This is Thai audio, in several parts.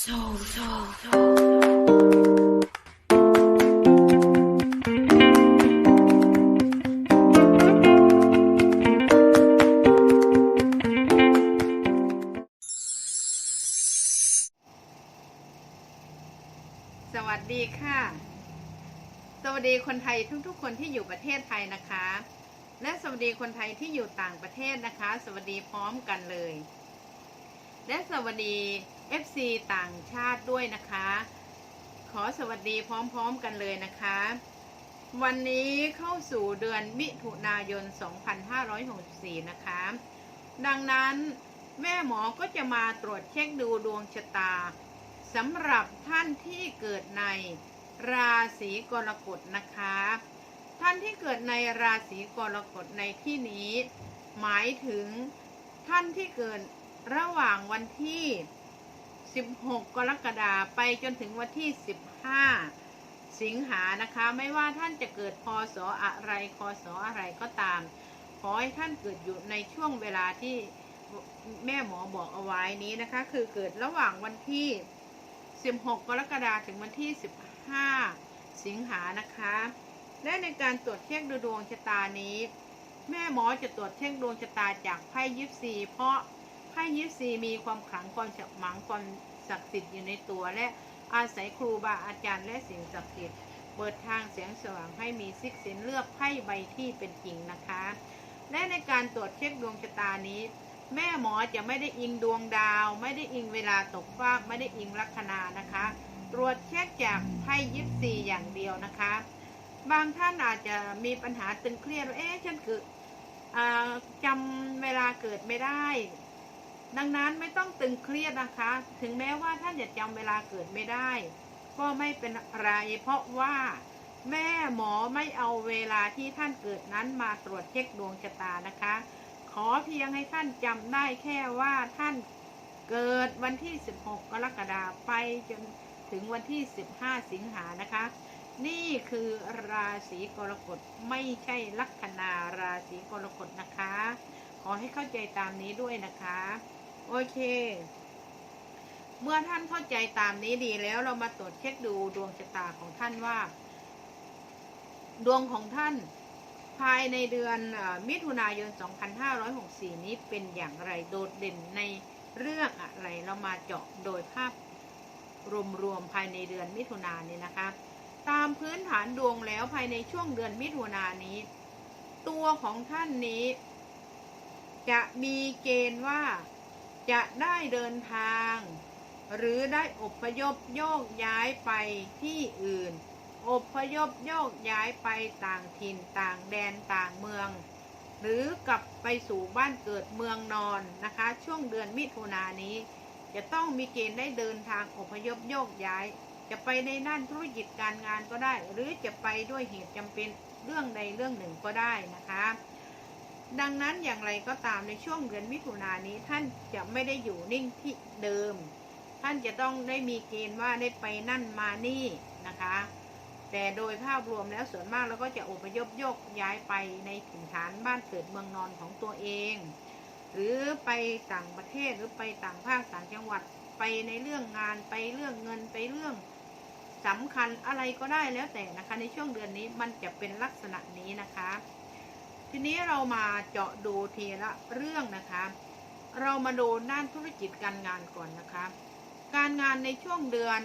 So, so, so. สวัสดีค่ะ สวัสดีคนไทยทุกๆ คนที่อยู่ประเทศไทยนะคะ และสวัสดีคนไทยที่อยู่ต่างประเทศนะคะ สวัสดีพร้อมกันเลย และสวัสดี FC ต่างชาติด้วยนะคะ ขอสวัสดีพร้อมๆกันเลยนะคะ วันนี้เข้าสู่เดือนมิถุนายน 2564 นะคะ ดังนั้นแม่หมอก็จะมาตรวจเช็คดูดวงชะตาสำหรับท่านที่เกิดในราศีกรกฎนะคะ ท่านที่เกิดในราศีกรกฎในที่นี้ หมายถึงท่านที่เกิดระหว่างวันที่ 16 กรกฎาคมไปจนถึงวันที่ 15 สิงหานะคะ ไม่ว่าท่านจะเกิดพศออะไรคศอะไรก็ตาม ขอให้ท่านเกิดอยู่ในช่วงเวลาที่แม่หมอบอกเอาไว้นี้นะคะ คือเกิดระหว่างวันที่ 16 กรกฎาคมถึงวันที่ 15 สิงหานะคะ และในการตรวจเช็คดูดวงชะตานี้ แม่หมอจะตรวจเช็คดวงชะตาจากไพ่ยิปซีเพราะ ไพ่ยิปซีมีความขลังความฉกหมังความศักดิ์สิทธิ์อยู่ในตัวและอาศัยครูบาอาจารย์และสิ่งศักดิ์สิทธิ์เปิดทางแสงสว่างให้มีซิกเซนเลือกไพ่ใบที่เป็นจริงนะคะ และในการตรวจเช็คดวงชะตานี้ แม่หมอจะไม่ได้อิงดวงดาว ไม่ได้อิงเวลาตกฟากไม่ได้อิงลัคนานะคะ ตรวจเช็คจากไพ่ยิปซีอย่างเดียวนะคะ บางท่านอาจจะมีปัญหาตึงเครียดว่าเอ๊ะฉันเกิดอ่าจำเวลาเกิดไม่ได้ ดังนั้นไม่ต้องตึงเครียดนะคะ ถึงแม้ว่าท่านจะจำเวลาเกิดไม่ได้ ก็ไม่เป็นไรเพราะว่าแม่หมอไม่เอาเวลาที่ท่านเกิดนั้นมาตรวจเช็คดวงชะตานะคะ ขอเพียงให้ท่านจำได้แค่ว่าท่านเกิดวันที่ 16 กรกฎาคมไปจนถึงวันที่ 15 สิงหานะคะ นี่คือราศีกรกฎไม่ใช่ลัคนาราศีกรกฎนะคะ ขอให้เข้าใจตามนี้ด้วยนะคะ โอเค เมื่อท่านเข้าใจตามนี้ดีแล้วเรามาตรวจเช็คดูดวงชะตาของท่านว่า ดวงของท่านภายในเดือนมิถุนายน 2564 นี้เป็นอย่างไรโดดเด่นในเรื่องอะไร เรามาเจาะโดยภาพรวมๆภายในเดือนมิถุนายนนี้นะคะ ตามพื้นฐานดวงแล้วภายในช่วงเดือนมิถุนายนนี้ ตัวของท่านนี้ จะมีเกณฑ์ว่า จะได้เดินทาง หรือได้อพยพโยกย้ายไปที่อื่น อพยพโยกย้ายไปต่างถิ่นต่างแดนต่างเมือง หรือกลับไปสู่บ้านเกิดเมืองนอนนะคะ ช่วงเดือนมิถุนายนนี้ จะต้องมีเกณฑ์ได้เดินทางอพยพโยกย้าย จะไปในด้านธุรกิจการงานก็ได้ หรือจะไปด้วยเหตุจำเป็นเรื่องใดเรื่องหนึ่งก็ได้นะคะ ดังนั้นอย่างไรก็ตามในช่วงเดือนมิถุนายนนี้ท่านจะไม่ได้อยู่นิ่งที่เดิม ท่านจะต้องได้มีเกณฑ์ว่าได้ไปนั่นมานี่นะคะ แต่โดยภาพรวมแล้วส่วนมากเราก็จะอพยพโยกย้ายไปในถิ่นฐานบ้านเกิดเมืองนอนของตัวเอง หรือไปต่างประเทศหรือไปต่างภาคต่างจังหวัดไปในเรื่องงานไปเรื่องเงินไปเรื่องสำคัญอะไรก็ได้แล้วแต่นะคะ ในช่วงเดือนนี้มันจะเป็นลักษณะนี้นะคะ ทีนี้เรามาเจาะดูทีละเรื่องนะคะ เรามาดูด้านธุรกิจการงานก่อนนะคะ การงานในช่วงเดือน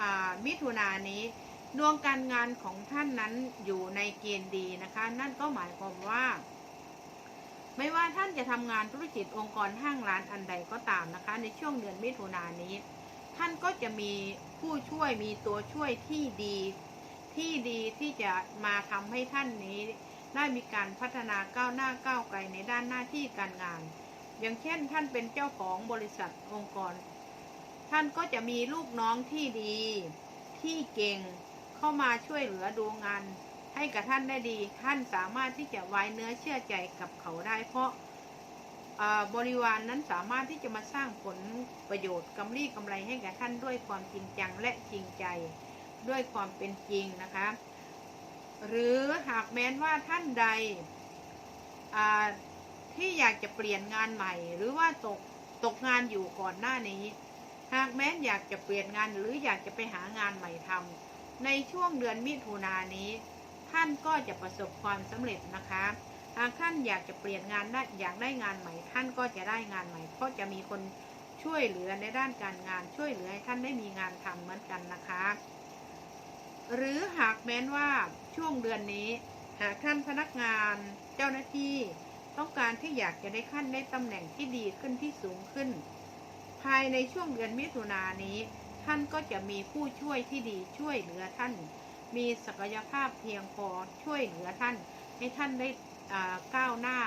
อมิถุนายนนี้ดวงการงานของท่านนั้นอยู่ในเกณฑ์ดีนะคะ นั่นก็หมายความว่า ไม่ว่าท่านจะทำงานธุรกิจองค์กรห้างร้านอันใดก็ตามนะคะ ในช่วงเดือนมิถุนายนนี้ ท่านก็จะมีผู้ช่วยมีตัวช่วยที่ดีที่ดีที่จะมาทำให้ท่านนี้ ได้มีการพัฒนาก้าวหน้าก้าวไกลในด้านหน้าที่การงาน อย่างเช่นท่านเป็นเจ้าของบริษัทองค์กร ท่านก็จะมีลูกน้องที่ดี ที่เก่งเข้ามาช่วยเหลือดูงาน ให้กับท่านได้ดี ท่านสามารถที่จะไว้เนื้อเชื่อใจกับเขาได้ เพราะบริวารนนั้นสามารถที่จะมาสร้างผลประโยชน์กำไรกำไรให้กับท่านด้วยความจริงจังและจริงใจ ด้วยความเป็นจริงนะคะ หรือหากแม้นว่าท่านใดที่อยากจะเปลี่ยนงานใหม่ หรือว่าตกตกงานอยู่ก่อนหน้านี้ หากแม้นอยากจะเปลี่ยนงานหรืออยากจะไปหางานใหม่ทำในช่วงเดือนมิถุนายนนี้ ท่านก็จะประสบความสำเร็จนะคะ หากท่านอยากจะเปลี่ยนงานได้อยากได้งานใหม่ ท่านก็จะได้งานใหม่ เพราะจะมีคนช่วยเหลือในด้านการงานช่วยเหลือให้ท่านได้มีงานทำเหมือนกันนะคะ หรือหากแม้นว่า ช่วงเดือนนี้ หากท่านพนักงานเจ้าหน้าที่ ต้องการที่อยากจะได้ขั้นได้ตำแหน่งที่ดีขึ้นที่สูงขึ้น ภายในช่วงเดือนมิถุนายนนี้ ท่านก็จะมีผู้ช่วยที่ดีช่วยเหลือท่าน มีศักยภาพเพียงพอช่วยเหลือท่าน ให้ท่านได้ก้าวหน้า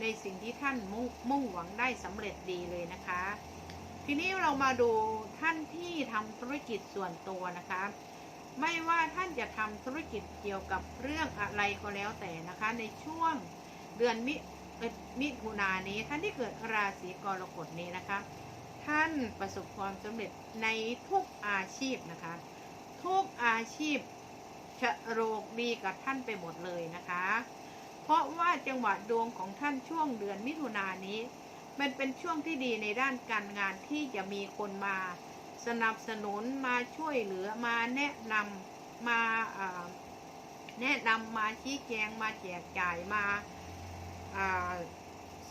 ในสิ่งที่ท่านมุ่งมุ่งหวังได้สำเร็จดีเลยนะคะ ทีนี้เรามาดูท่านที่ทำธุรกิจส่วนตัวนะคะ ไม่ว่าท่านจะทำธุรกิจเกี่ยวกับเรื่องอะไรก็แล้วแต่นะคะ ในช่วงเดือนมิมิถุนายนนี้ท่านที่เกิดราศีกรกฎนี้นะคะ ท่านประสบความสำเร็จในทุกอาชีพนะคะ ทุกอาชีพชะโรกดีกับท่านไปหมดเลยนะคะ เพราะว่าจังหวะดวงของท่านช่วงเดือนมิถุนายนนี้ มันเป็นช่วงที่ดีในด้านการงานที่จะมีคนมา สนับสนุนมาช่วยเหลือมาแนะนำมาแนะนำมาชี้แจงมาแจกจ่ายมาอ่า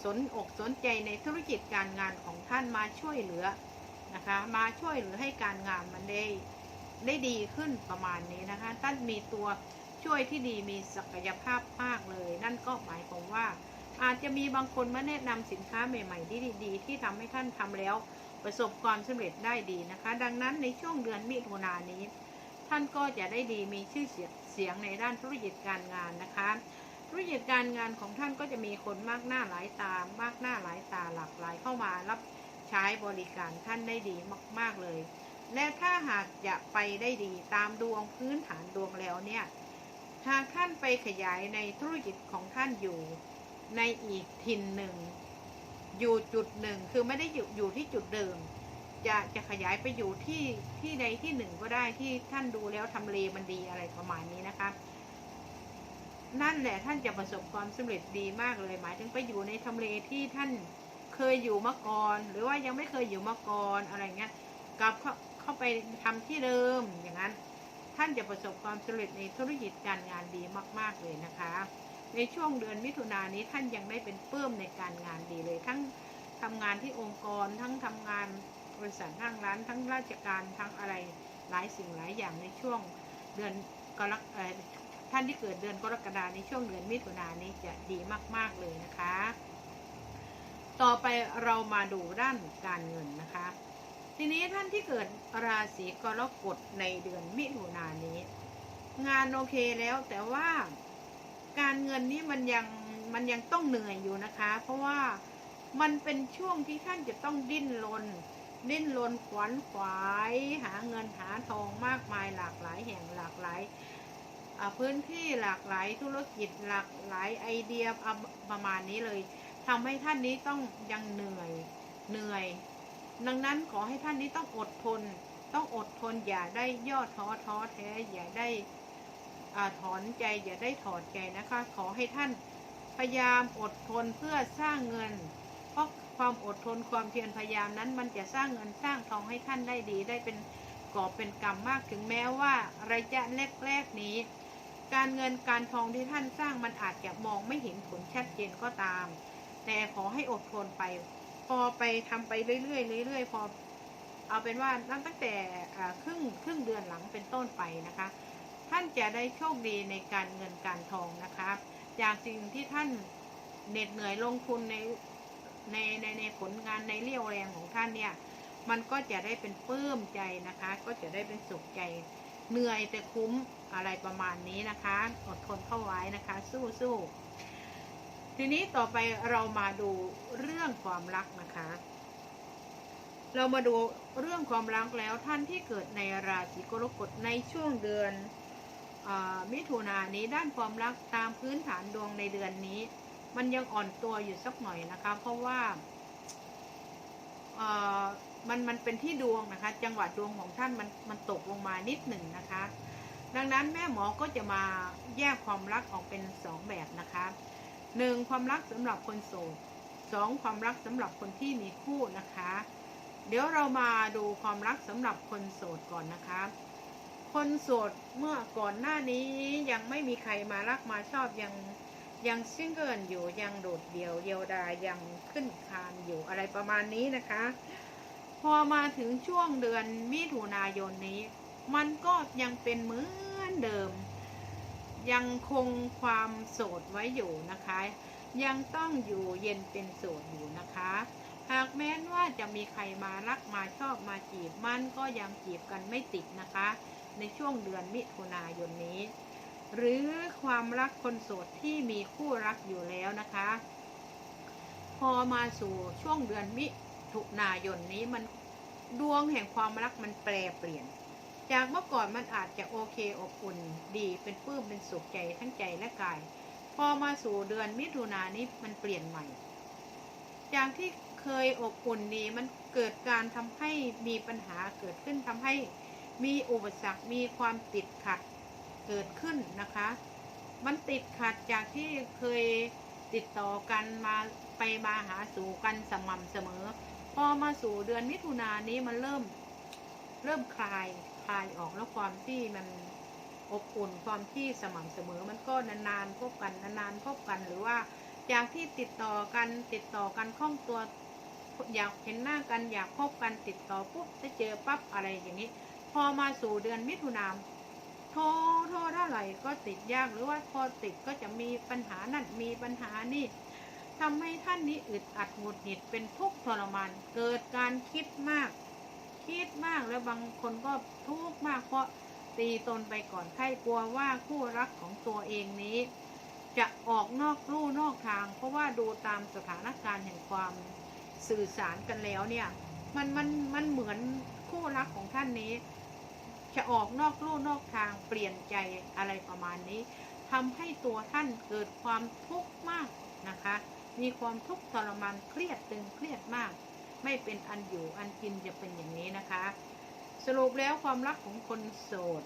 สนอกสนใจในธุรกิจการงานของท่านมาช่วยเหลือนะคะมาช่วยเหลือให้การงานมันได้ได้ดีขึ้นประมาณนี้นะคะท่านมีตัวช่วยที่ดีมีศักยภาพมากเลย นั่นก็หมายความว่า อาจจะมีบางคนมาแนะนำสินค้าใหม่ ๆ ที่ดี ๆ ที่ทำให้ท่านทำแล้ว ประสบความสำเร็จได้ดีนะคะ ดังนั้นในช่วงเดือนมิถุนายนนี้ ท่านก็จะได้ดีมีชื่อเสียงเสียงในด้านธุรกิจการงานนะคะธุรกิจการงานของท่านก็จะมีคนมากหน้าหลายตามากหน้าหลายตาหลากหลายเข้ามารับใช้บริการท่านได้ดีมาก ๆเลย และถ้าหากจะไปได้ดีตามดวงพื้นฐานดวงแล้วเนี่ยหากท่านไปขยายในธุรกิจของท่านอยู่ในอีกถิ่นหนึ่ง อยู่จุดหนึ่งคือไม่ได้อยู่อยู่ที่จุดเดิม จะจะขยายไปอยู่ที่ที่ใดที่หนึ่งก็ได้ที่ท่านดูแล้วทำเลมันดีอะไรประมาณนี้นะคะนั่นแหละท่านจะประสบความสำเร็จดีมากเลย หมายถึงไปอยู่ในทำเลที่ท่านเคยอยู่มาก่อน หรือว่ายังไม่เคยอยู่มาก่อนอะไรเงี้ยกลับเข้าเข้าไปทำที่เดิมอย่างนั้น ท่านจะประสบความสำเร็จในธุรกิจการงานดีมาก ๆเลยนะคะ ในช่วงเดือนมิถุนายนนี้ท่านยังได้เป็นเพิ่มในการงานดีเลย ทั้งทำงานที่องค์กรทั้งทำงานบริษัทห้างร้าน ทั้งราชการทั้งอะไรหลายสิ่งหลายอย่างในช่วงเดือนกรกท่านที่เกิดเดือนกรกฎาในช่วงเดือนมิถุนายนนี้จะดีมาก ๆเลยนะคะ ต่อไปเรามาดูด้านการเงินนะคะ ทีนี้ท่านที่เกิดราศีกรกฎในเดือนมิถุนายนนี้ งานโอเคแล้วแต่ว่า การเงินนี้มันยังมันยังต้องเหนื่อยอยู่นะคะ เพราะว่ามันเป็นช่วงที่ท่านจะต้องดิ้นรนดิ้นรนขวนขวาย หาเงินหาทองมากมายหลากหลายแห่งหลากหลายพื้นที่หลากหลายธุรกิจหลากหลายไอเดียประมาณนี้เลยทำให้ท่านนี้ต้องยังเหนื่อยเหนื่อย ดังนั้นขอให้ท่านนี้ต้องอดทน ต้องอดทนอย่าได้ย่อท้อท้อแท้อย่าได้ อถอนใจอย่าได้ถอดใจนะคะ ขอให้ท่านพยายามอดทนเพื่อสร้างเงิน เพราะความอดทนความเพียรพยายามนั้น มันจะสร้างเงินสร้างทองให้ท่านได้ดี ได้เป็นกอบเป็นกำมมากถึงแม้ว่าระยะแรกๆนี้ การเงินการทองที่ท่านสร้างมันอาจจะมองไม่เห็นผลชัดเจนก็ตาม แต่ขอให้อดทนไป พอไปทำไปเรื่อยๆเรื่อยๆพอเอาเป็นว่านับตั้งแต่ครึ่งครึ่งเดือนหลังเป็นต้นไปนะคะ ท่านจะได้โชคดีในการเงินการทองนะคะจากสิ่งที่ท่านเหน็ดเหนื่อยลงทุนในในในในผลงานในเรี่ยวแรงของท่านเนี่ย มันก็จะได้เป็นปลื้มใจนะคะ ก็จะได้เป็นสุขใจเหนื่อยแต่คุ้มอะไรประมาณนี้นะคะ อดทนเข้าไว้นะคะ สู้สู้ทีนี้ต่อไปเรามาดูเรื่องความรักนะคะ เรามาดูเรื่องความรักแล้วท่านที่เกิดในราศีกรกฎในช่วงเดือน มิถุนายนนี้ด้านความรักตามพื้นฐานดวงในเดือนนี้ มันยังอ่อนตัวอยู่สักหน่อยนะคะ เพราะว่ามันมันเป็นที่ดวงนะคะ จังหวะดวงของท่านมันมันตกลงมานิดหนึ่งนะคะ ดังนั้นแม่หมอก็จะมาแยกความรักออกเป็นสองแบบนะคะหนึ่งความรักสำหรับคนโสดสองความรักสำหรับคนที่มีคู่นะคะ เดี๋ยวเรามาดูความรักสำหรับคนโสดก่อนนะคะ คนโสดเมื่อก่อนหน้านี้ยังไม่มีใครมารักมาชอบยังยังซิงเกิลอยู่ยังโดดเดี่ยวเดียวดายยังขึ้นคานอยู่อะไรประมาณนี้นะคะ พอมาถึงช่วงเดือนมิถุนายนนี้ มันก็ยังเป็นเหมือนเดิม ยังคงความโสดไว้อยู่นะคะ ยังต้องอยู่เย็นเป็นโสดอยู่นะคะ หากแม้นว่าจะมีใครมารักมาชอบมาจีบมันก็ยังจีบกันไม่ติดนะคะ ในช่วงเดือนมิถุนายนนี้ หรือความรักคนโสดที่มีคู่รักอยู่แล้วนะคะ พอมาสู่ช่วงเดือนมิถุนายนนี้มันดวงแห่งความรักมันแปรเปลี่ยน จากเมื่อก่อนมันอาจจะโอเคอบอุ่นดีเป็นปลื้มเป็นสุขใจทั้งใจและกาย พอมาสู่เดือนมิถุนายนนี้มันเปลี่ยนใหม่ จากที่เคยอบอุ่นดีมันเกิดการทำให้มีปัญหาเกิดขึ้นทำให้ มีอุปสรรค มีความติดขัดเกิดขึ้นนะคะ มันติดขัดจากที่เคยติดต่อกันมาไปมาหาสู่กันสม่ำเสมอ พอมาสู่เดือนมิถุนายนนี้มันเริ่มเริ่มคลายคลายออกแล้วความที่มันอบอุ่นความที่สม่ำเสมอ มันก็นานๆพบกันนานๆพบกันหรือว่าจากที่ติดต่อกันติดต่อกันคล่องตัวอยากเห็นหน้ากันอยากพบกันติดต่อปุ๊บจะเจอปั๊บอะไรอย่างนี้ พอมาสู่เดือนมิถุนายนโทรโทรเท่าไหร่ก็ติดยากหรือว่าพอติดก็จะมีปัญหานั่นมีปัญหานี่ทำให้ท่านนี้อึดอัดหงุดหงิดเป็นทุกข์ทรมานเกิดการคิดมาก คิดมากแล้วบางคนก็ทุกข์มากเพราะตีตนไปก่อนใครกลัวว่าคู่รักของตัวเองนี้ จะออกนอกลู่นอกทาง เพราะว่าดูตามสถานการณ์แห่งความสื่อสารกันแล้วเนี่ย มันมันมันเหมือนคู่รักของท่านนี้ จะออกนอกลู่นอกทางเปลี่ยนใจอะไรประมาณนี้ทำให้ตัวท่านเกิดความทุกข์มากนะคะ มีความทุกข์ทรมานเครียดตึงเครียดมาก ไม่เป็นอันอยู่อันกินจะเป็นอย่างนี้นะคะ สรุปแล้วความรักของคนโสด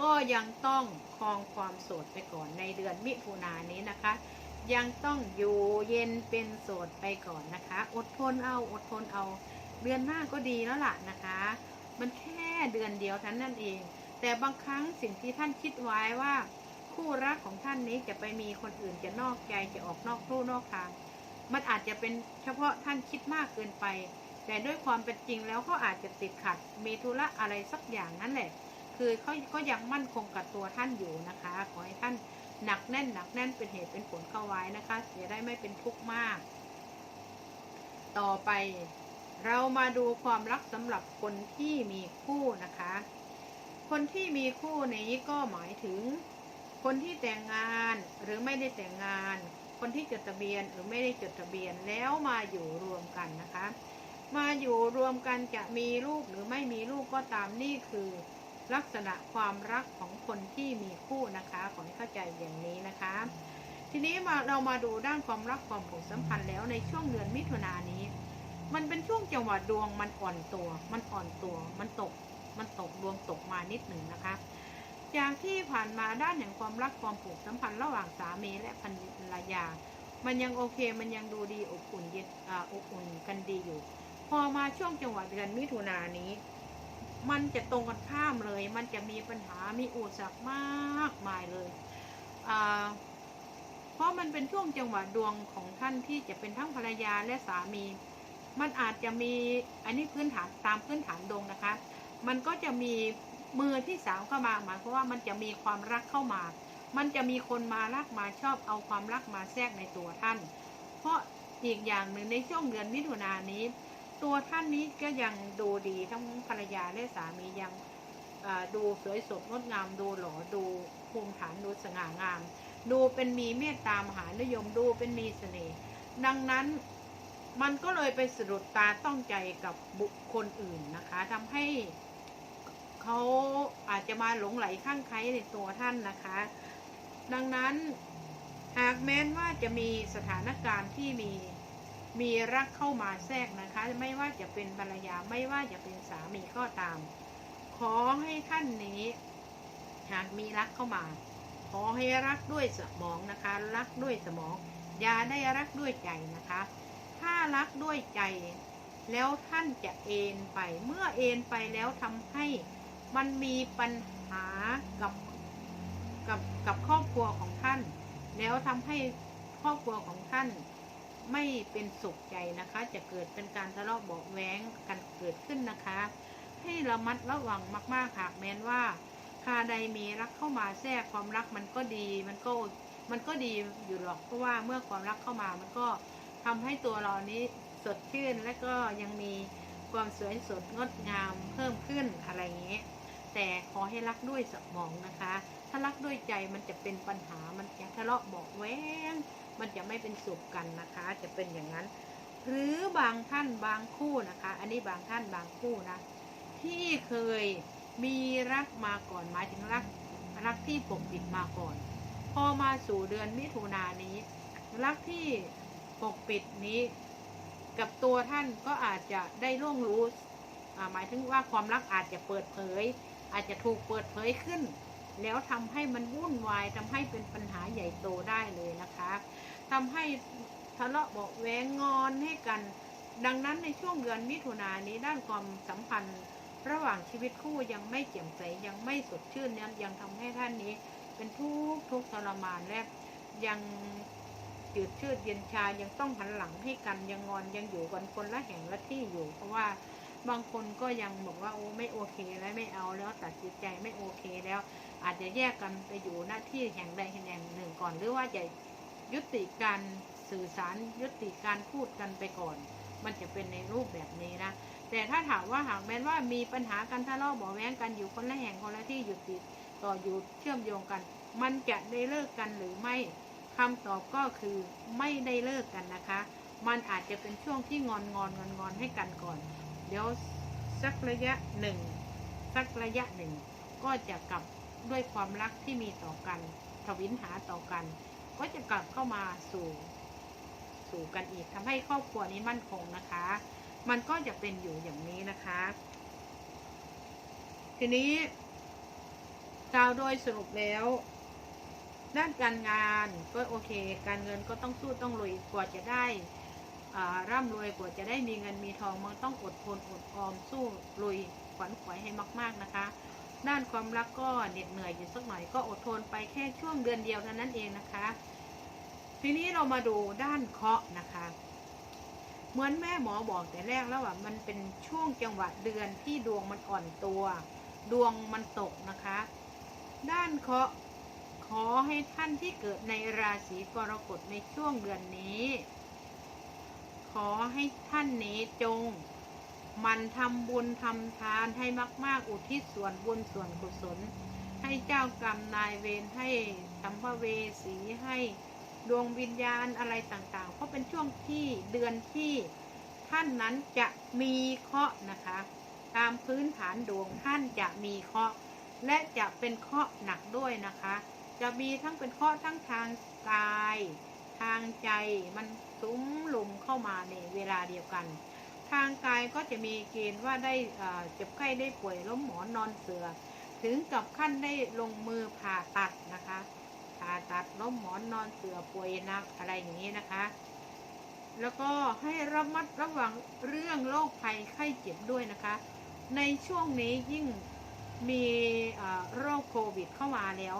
ก็ยังต้องครองความโสดไปก่อนในเดือนมิถุนายนนี้นะคะยังต้องอยู่เย็นเป็นโสดไปก่อนนะคะ อดทนเอาอดทนเอา เดือนหน้าก็ดีแล้วล่ะนะคะ มันแค่เดือนเดียวท่านนั่นเอง แต่บางครั้งสิ่งที่ท่านคิดไว้ว่า คู่รักของท่านนี้จะไปมีคนอื่นจะนอกใจจะออกนอกลู่นอกทาง มันอาจจะเป็นเฉพาะท่านคิดมากเกินไป แต่ด้วยความเป็นจริงแล้วเขาอาจจะติดขัด มีธุระอะไรสักอย่างนั่นแหละ คือเขาก็ยังมั่นคงกับตัวท่านอยู่นะคะ ขอให้ท่านหนักแน่นหนักแน่นเป็นเหตุเป็นผลเข้าไว้นะคะจะได้ไม่เป็นทุกข์มาก ต่อไป เรามาดูความรักสำหรับคนที่มีคู่นะคะ คนที่มีคู่นี้ก็หมายถึง คนที่แต่งงานหรือไม่ได้แต่งงาน คนที่จดทะเบียนหรือไม่ได้จดทะเบียนแล้วมาอยู่รวมกันนะคะ มาอยู่รวมกันจะมีลูกหรือไม่มีลูกก็ตามนี่คือ ลักษณะความรักของคนที่มีคู่นะคะขอให้เข้าใจอย่างนี้นะคะ ทีนี้มาเรามาดูด้านความรักความผูกสัมพันธ์แล้วในช่วงเดือนมิถุนายนนี้ มันเป็นช่วงจังหวะดวงมันอ่อนตัว มันอ่อนตัว มันตก มันตกดวงตกมานิดหนึ่งนะคะ จากที่ผ่านมาด้านแห่งความรักความผูกสัมพันธ์ระหว่างสามีและภรรยา มันยังโอเค มันยังดูดีอบอุ่นเย็นออบอุ่นกันดีอยู่ พอมาช่วงจังหวะเดือนมิถุนายนนี้ มันจะตรงกันข้ามเลย มันจะมีปัญหา มีอุปสรรคมากมายเลยอ่าเพราะมันเป็นช่วงจังหวะดวงของท่านที่จะเป็นทั้งภรรยาและสามี มันอาจจะมีอันนี้พื้นฐานตามพื้นฐานดวงนะคะ มันก็จะมีมือที่สามเข้ามาหมายความว่ามันจะมีความรักเข้ามา มันจะมีคนมารักมาชอบเอาความรักมาแทรกในตัวท่าน เพราะอีกอย่างหนึ่งในช่วงเดือนมิถุนายนนี้ ตัวท่านนี้ก็ยังดูดีทั้งภรรยาและสามียังดูสวยสดงดงามดูหล่อดูภูมิฐานดูสง่างาม ดูเป็นมีเมตตามหานิยมดูเป็นมีเสน่ห์ดังนั้น มันก็เลยไปสะดุดตาต้องใจกับบุคคลอื่นนะคะทำให้เขาอาจจะมาหลงไหลข้างใครในตัวท่านนะคะ ดังนั้นหากแม้นว่าจะมีสถานการณ์ที่มีมีรักเข้ามาแทรกนะคะ ไม่ว่าจะเป็นภรรยาไม่ว่าจะเป็นสามีก็ตาม ขอให้ท่านนี้ หากมีรักเข้ามา ขอให้รักด้วยสมองนะคะ รักด้วยสมอง อย่าได้รักด้วยใจนะคะ ถ้ารักด้วยใจ แล้วท่านจะเอนไป เมื่อเอนไปแล้วทำให้มันมีปัญหากับกับกับครอบครัวของท่าน แล้วทำให้ครอบครัวของท่านไม่เป็นสุขใจนะคะ จะเกิดเป็นการทะเลาะเบาะแว้งกันเกิดขึ้นนะคะ ให้ระมัดระวังมากๆหากแม้นว่าคาใดมีรักเข้ามาแทรกความรักมันก็ดี มันก็มันก็ดีอยู่หรอกเพราะว่าเมื่อความรักเข้ามามันก็ ทำให้ตัวเรานี้สดชื่นและก็ยังมีความสวยสดงดงามเพิ่มขึ้นอะไรอย่างเงี้ยแต่ขอให้รักด้วยสมองนะคะ ถ้ารักด้วยใจมันจะเป็นปัญหามันจะทะเลาะเบอกแว้งมันจะไม่เป็นสุขกันนะคะ จะเป็นอย่างนั้น หรือบางท่านบางคู่นะคะ อันนี้บางท่านบางคู่นะที่เคยมีรักมาก่อนหมายถึงรักรักที่ปกปิดมาก่อน พอมาสู่เดือนมิถุนายนนี้ รักที่ ปกปิดนี้ กับตัวท่านก็อาจจะได้ร่วงรู้หมายถึงว่าความรักอาจจะเปิดเผย อาจจะถูกเปิดเผยขึ้น แล้วทำให้มันวุ่นวายทำให้เป็นปัญหาใหญ่โตได้เลยนะคะทำให้ทะเลาะเบาะแวงงอนให้กัน ดังนั้นในช่วงเดือนมิถุนายนนี้ด้านความสัมพันธ์ ระหว่างชีวิตคู่ยังไม่แจ่มใสยังไม่สดชื่นเนี่ยยังทำให้ท่านนี้เป็นทุกข์ทุกข์ทรมานและยัง จืดชืดเย็นชายังต้องหันหลังให้กันยังงอนยังอยู่กันคนละแห่งละที่อยู่ เพราะว่าบางคนก็ยังบอกว่าโอ้ไม่โอเคแล้วไม่เอาแล้วตัดสินใจไม่โอเคแล้ว อาจจะแยกกันไปอยู่หน้าที่แห่งใดแห่งหนึ่งก่อน หรือว่าจะยุติการสื่อสารยุติการพูดกันไปก่อน มันจะเป็นในรูปแบบนี้นะแต่ถ้าถามว่าหากแม้นว่ามีปัญหากันทะเลาะเบาแว้งกันอยู่คนละแห่งคนละที่อยู่ติดต่ออยู่เชื่อมโยงกัน มันจะได้เลิกกันหรือไม่ คำตอบก็คือไม่ได้เลิกกันนะคะ มันอาจจะเป็นช่วงที่งอนงอนงอนงอนให้กันก่อน เดี๋ยวสักระยะหนึ่งสักระยะหนึ่ง ก็จะกลับด้วยความรักที่มีต่อกันทวินหาต่อกัน ก็จะกลับเข้ามาสู่สู่กันอีกทำให้ครอบครัวนี้มั่นคงนะคะ มันก็จะเป็นอยู่อย่างนี้นะคะ ทีนี้กล่าวโดยสรุปแล้ว ด้านการงานก็โอเค การเงินก็ต้องสู้ต้องลุยกว่าจะได้อ่าร่ำรวยกว่าจะได้มีเงินมีทองมันต้องอดทนอดออมสู้ลุยขวัญขวายให้มาก ๆนะคะ ด้านความรักก็เหน็ดเหนื่อยอยู่สักหน่อยก็อดทนไปแค่ช่วงเดือนเดียวเท่านั้นเองนะคะ ทีนี้เรามาดูด้านเคาะนะคะ เหมือนแม่หมอบอกแต่แรกแล้วว่ามันเป็นช่วงจังหวะเดือนที่ดวงมันอ่อนตัว ดวงมันตกนะคะ ด้านเคาะ ขอให้ท่านที่เกิดในราศีกรกฎในช่วงเดือนนี้ ขอให้ท่านนี้จง มันทำบุญทำทานให้มากๆ อุทิศส่วนบุญส่วนกุศล ให้เจ้ากรรมนายเวรให้สัมภเวสีให้ดวงวิญญาณอะไรต่างๆ เพราะเป็นช่วงที่เดือนที่ท่านนั้นจะมีเคราะห์นะคะ ตามพื้นฐานดวงท่านจะมีเคราะห์และจะเป็นเคราะห์หนักด้วยนะคะ จะมีทั้งเป็นเคราะห์ทั้งทางกาย ทางใจมันซุ้มลุมเข้ามาในเวลาเดียวกัน ทางกายก็จะมีเกณฑ์ว่าได้เจ็บไข้ได้ป่วยล้มหมอนนอนเสือ ถึงกับขั้นได้ลงมือผ่าตัดนะคะผ่าตัดล้มหมอนนอนเสือป่วยหนักอะไรอย่างนี้นะคะ แล้วก็ให้ระมัดระวังเรื่องโรคภัยไข้เจ็บด้วยนะคะ ในช่วงนี้ยิ่งมีโรคโควิดเข้ามาแล้ว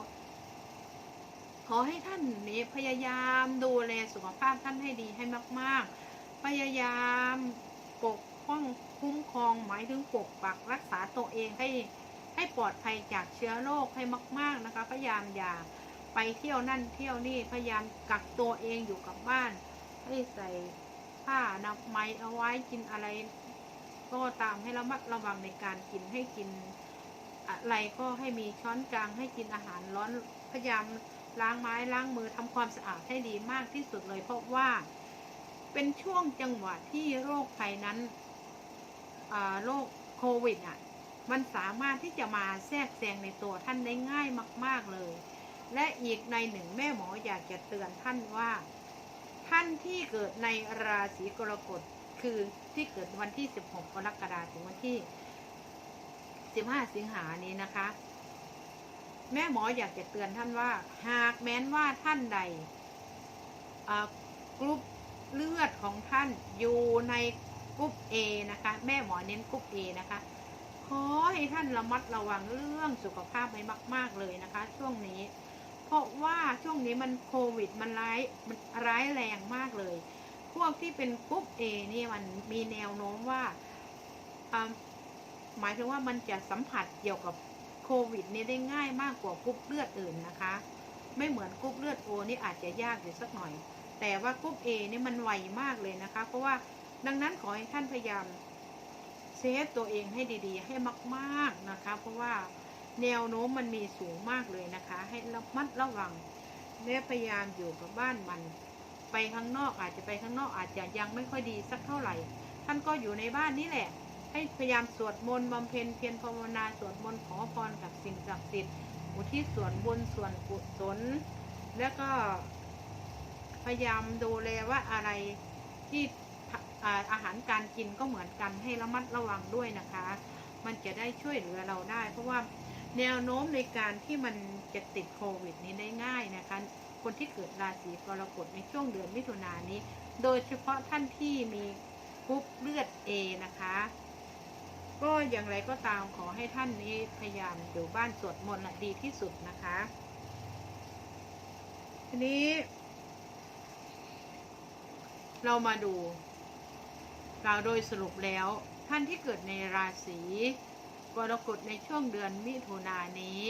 ขอให้ท่านนี้พยายามดูแลสุขภาพท่านให้ดีให้มาก ๆ พยายามปกป้องคุ้มครองหมายถึงปกปักรักษาตัวเองให้ให้ปลอดภัยจากเชื้อโรคให้มาก ๆนะคะ พยายามอย่าไปเที่ยวนั่นเที่ยวนี่พยายามกักตัวเองอยู่กับบ้านให้ใส่ผ้าอนามัยเอาไว้กินอะไรก็ตามให้ระมัดระวังในการกินให้กินอะไรก็ให้มีช้อนกลางให้กินอาหารร้อนพยายาม ล้างไม้ล้างมือทำความสะอาดให้ดีมากที่สุดเลย เพราะว่าเป็นช่วงจังหวะที่โรคภัยนั้นโรคโควิดอะมันสามารถที่จะมาแทรกแซงในตัวท่านได้ง่ายมาก ๆเลย และอีกในหนึ่งแม่หมออยากจะเตือนท่านว่า ท่านที่เกิดในราศีกรกฎคือที่เกิดวันที่ 16 กรกฎาคมถึงวันที่ 15 สิงหานี้นะคะ แม่หมออยากจะเตือนท่านว่า หากแม้นว่าท่านใดกรุ๊ปเลือดของท่านอยู่ในกรุ๊ป A นะคะ แม่หมอเน้นกรุ๊ป A นะคะ ขอให้ท่านระมัดระวังเรื่องสุขภาพให้มาก ๆ เลยนะคะ ช่วงนี้ เพราะว่าช่วงนี้มันโควิดมันร้ายมันร้ายแรงมากเลย พวกที่เป็นกรุ๊ป A นี่มันมีแนวโน้มว่าหมายถึงว่ามันจะสัมผัสเกี่ยวกับ โควิดนี่ได้ง่ายมากกว่ากรุ๊ปเลือดอื่นนะคะ ไม่เหมือนกรุ๊ปเลือดโอนี่อาจจะยากอยู่สักหน่อย แต่ว่ากรุ๊ป A นี่มันไวมากเลยนะคะ เพราะว่าดังนั้นขอให้ท่านพยายามเซฟตัวเองให้ดีๆ ให้มากๆนะคะ เพราะว่าแนวโน้มมันมีสูงมากเลยนะคะ ให้ระมัดระวังและพยายามอยู่กับบ้านมัน ไปข้างนอกอาจจะไปข้างนอกอาจจะยังไม่ค่อยดีสักเท่าไหร่ ท่านก็อยู่ในบ้านนี่แหละ ให้พยายามสวดมนต์บำเพ็ญเพียรภาวนาสวดมนต์ขอพรกับสิ่งศักดิ์สิทธิ์อุทิศส่วนบุญส่วนกุศลแล้วก็พยายามดูแลว่าอะไรที่อาหารการกินก็เหมือนกันให้ระมัดระวังด้วยนะคะ มันจะได้ช่วยเหลือเราได้ เพราะว่าแนวโน้มในการที่มันจะติดโควิดนี้ได้ง่ายนะคะ คนที่เกิดราศีกรกฎในช่วงเดือนมิถุนายนนี้ โดยเฉพาะท่านที่มีกรุ๊ปเลือด A นะคะ อย่างไรก็ตามขอให้ท่านนี้พยายามอยู่บ้านสวดมนต์น่ะดีที่สุดนะคะ ทีนี้ เรามาดูกล่าโดยสรุปแล้วท่านที่เกิดในราศีกรกฎในช่วงเดือนมิถุนายนนี้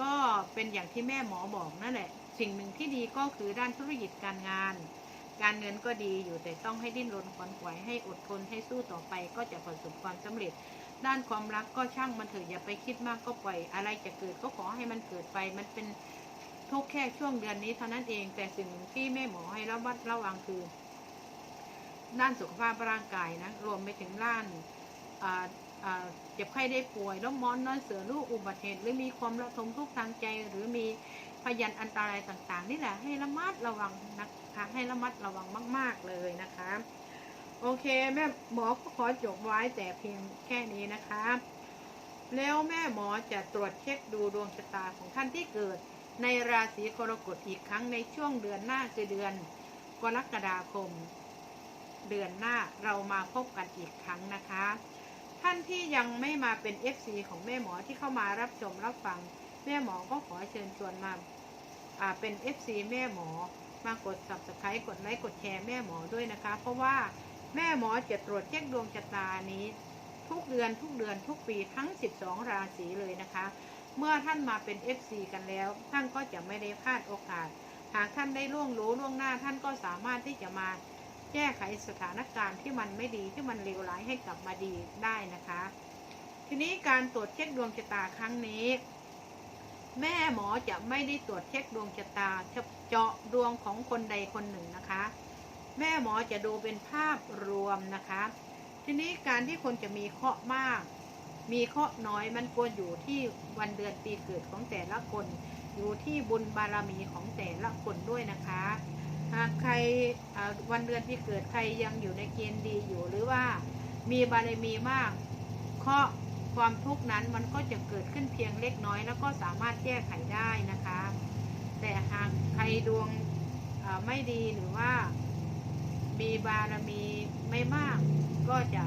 ก็เป็นอย่างที่แม่หมอบอกนั่นแหละ สิ่งหนึ่งที่ดีก็คือด้านธุรกิจการงาน การเงินก็ดีอยู่แต่ต้องให้ดิ้นรนขวนขวายให้อดทนให้สู้ต่อไปก็จะประสบความสำเร็จ ด้านความรักก็ช่างมันเถอะอย่าไปคิดมากก็ปล่อยอะไรจะเกิดก็ขอให้มันเกิดไปมันเป็นทุกแค่ช่วงเดือนนี้เท่านั้นเองแต่สิ่งที่แม่หมอให้ระมัดระวังคือ ด้านสุขภาพร่างกายนะรวมไปถึงด้านอ่าอ่าเจ็บไข้ได้ป่วยแล้วมอนนอนเสือลูกอุบัติเหตุหรือมีความระทมทุกข์ทางใจหรือมี พยันอันตรายต่างๆ นี่แหละให้ระมัดระวังนะคะให้ระมัดระวังมาก ๆเลยนะคะ โอเคแม่หมอก็ขอจบไว้แต่เพียงแค่นี้นะคะ แล้วแม่หมอจะตรวจเช็คดูดวงชะตาของท่านที่เกิด ในราศีกรกฎอีกครั้งในช่วงเดือนหน้าคือเดือนกรกฎาคม เดือนหน้าเรามาพบกันอีกครั้งนะคะ ท่านที่ยังไม่มาเป็น FC ของแม่หมอที่เข้ามารับชมรับฟังแม่หมอก็ขอเชิญชวนมาอ่า เป็น FC แม่หมอมากด subscribe กดไลค์กดแชร์แม่หมอด้วยนะคะ เพราะว่าแม่หมอจะตรวจเช็คดวงชะตานี้ ทุกเดือนทุกเดือนทุกปีทั้ง 12 ราศีเลยนะคะ เมื่อท่านมาเป็น FC กันแล้ว ท่านก็จะไม่ได้พลาดโอกาส หากท่านได้ล่วงรู้ล่วงหน้าท่านก็สามารถที่จะมาแก้ไขสถานการณ์ที่มันไม่ดีที่มันเลวร้ายให้กลับมาดีได้นะคะ ทีนี้การตรวจเช็คดวงชะตาครั้งนี้ แม่หมอจะไม่ได้ตรวจเช็คดวงชะตาเจาะดวงของคนใดคนหนึ่งนะคะ แม่หมอจะดูเป็นภาพรวมนะคะ ทีนี้การที่คนจะมีเคราะห์มาก มีเคราะห์น้อยมันควรอยู่ที่วันเดือนปีเกิดของแต่ละคน อยู่ที่บุญบารมีของแต่ละคนด้วยนะคะหากใครวันเดือนที่เกิดใครยังอยู่ในเกณฑ์ดีอยู่หรือว่ามีบารมีมากเคราะห์ ความทุกข์นั้นมันก็จะเกิดขึ้นเพียงเล็กน้อย แล้วก็สามารถแก้ไขได้นะคะ แต่หากใครดวงไม่ดีหรือว่ามีบารมีไม่มากก็จะ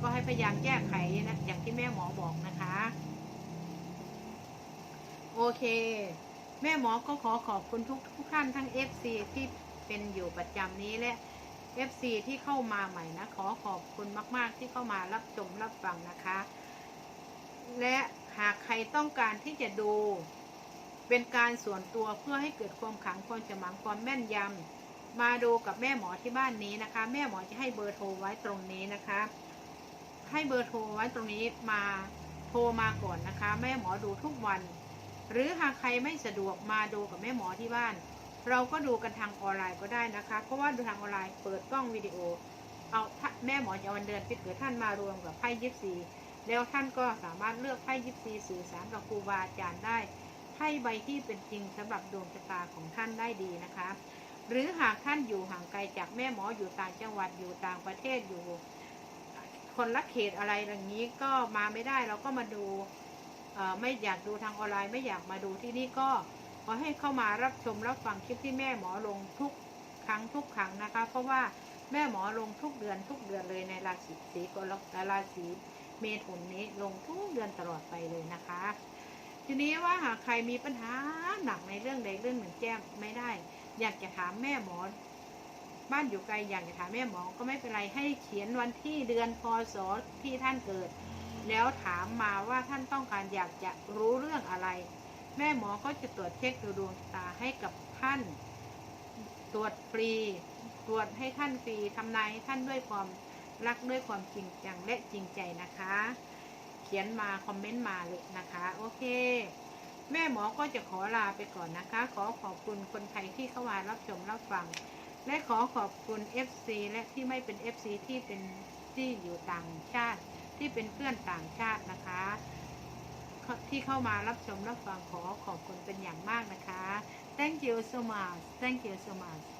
ก็ให้พยายามแก้ไขนะอย่างที่แม่หมอบอกนะคะ โอเค แม่หมอก็ขอขอบคุณทุกทุกท่านทั้ง FC ที่เป็นอยู่ประจำนี้และ FC ที่เข้ามาใหม่นะ ขอขอบคุณมาก ๆ ที่เข้ามารับชมรับฟังนะคะ และหากใครต้องการที่จะดู เป็นการส่วนตัวเพื่อให้เกิดความขังความฉมังความแม่นยำมาดูกับแม่หมอที่บ้านนี้นะคะ แม่หมอจะให้เบอร์โทรไว้ตรงนี้นะคะ ให้เบอร์โทรไว้ตรงนี้มาโทรมาก่อนนะคะ แม่หมอดูทุกวัน หรือหากใครไม่สะดวกมาดูกับแม่หมอที่บ้าน เราก็ดูกันทางออนไลน์ก็ได้นะคะ เพราะว่าดูทางออนไลน์เปิดกล้องวิดีโอเอาแม่หมอจะวันเดือนปีเกิดท่านมารวมกับไพ่ยิปซี แล้วท่านก็สามารถเลือกไพ่ยิปซีสื่อสารกับครูบาอาจารย์ได้ไพ่ใบที่เป็นจริงสำหรับดวงชะตาของท่านได้ดีนะคะ หรือหากท่านอยู่ห่างไกลจากแม่หมออยู่ต่างจังหวัดอยู่ต่างประเทศอยู่ คนละเขตอะไรอย่างนี้ก็มาไม่ได้เราก็มาดูไม่อยากดูทางออนไลน์ไม่อยากมาดูที่นี่ก็ขอให้เข้ามารับชมรับฟังคลิปที่แม่หมอลงทุกครั้งทุกครั้งนะคะ เพราะว่าแม่หมอลงทุกเดือนทุกเดือนเลยในราศีสีกรกฎราศี เมถุนนี้ลงทุกเดือนตลอดไปเลยนะคะ ทีนี้ว่าหากใครมีปัญหาหนักในเรื่องใดเรื่องหนึ่งแจ้งไม่ได้ อยากจะถามแม่หมอบ้านอยู่ไกลอยากจะถามแม่หมอก็ไม่เป็นไรให้เขียนวันที่เดือนพศที่ท่านเกิด แล้วถามมาว่าท่านต้องการอยากจะรู้เรื่องอะไร แม่หมอก็จะตรวจเช็คดูดวงตาให้กับท่าน ตรวจฟรี ตรวจให้ท่านฟรีทำนายให้ท่านด้วยความ รักด้วยความจริงจังและจริงใจนะคะ เขียนมาคอมเมนต์มาเลยนะคะ โอเค แม่หมอก็จะขอลาไปก่อนนะคะ ขอขอบคุณคนไทยที่เข้ามารับชมรับฟัง และขอขอบคุณ FC และที่ไม่เป็น FC ที่เป็นที่อยู่ต่างชาติ ที่เป็นเพื่อนต่างชาตินะคะ ที่เข้ามารับชมรับฟังขอขอบคุณเป็นอย่างมากนะคะ thank you so much thank you so much